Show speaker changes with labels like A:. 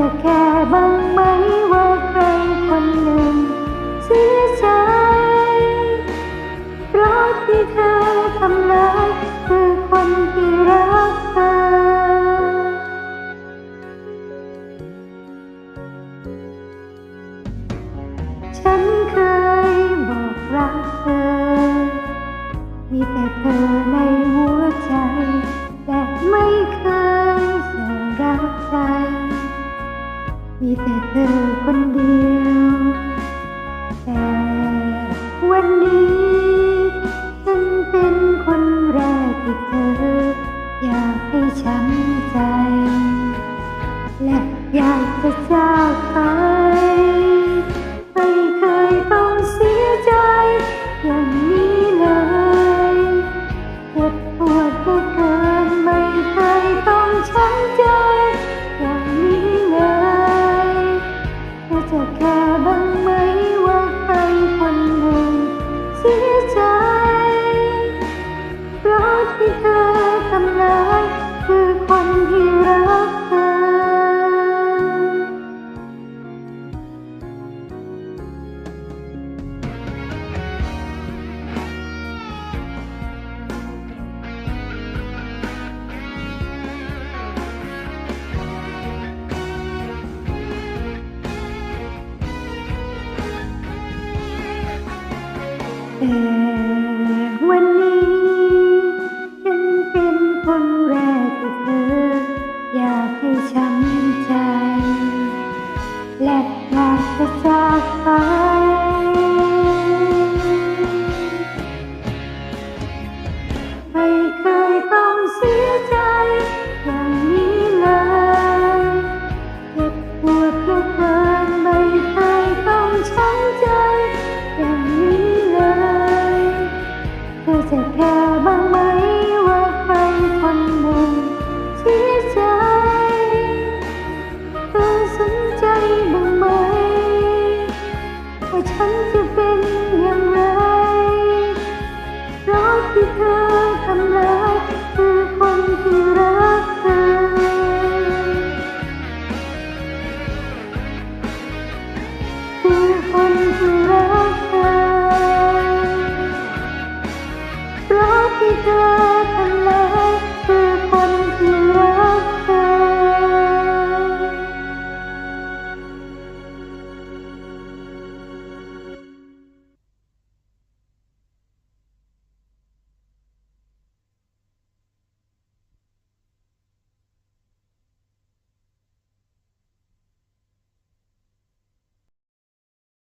A: จะแค่บ้างไหมว่าใครคนหนึ่งเสียใจเพราะที่เธอทำร้ายคือคนที่รักเธอฉันเคยบอกรักเธอ มีแต่เธอในหัวใจ แต่เธอคนเดียว แต่วันนี้ฉันเป็นคนแรกที่เธอ อยากให้ช้ำใจ และอยากจะจากไป Mm. แค่บ้างไหมว่าใครคนหนึ่งที่จะ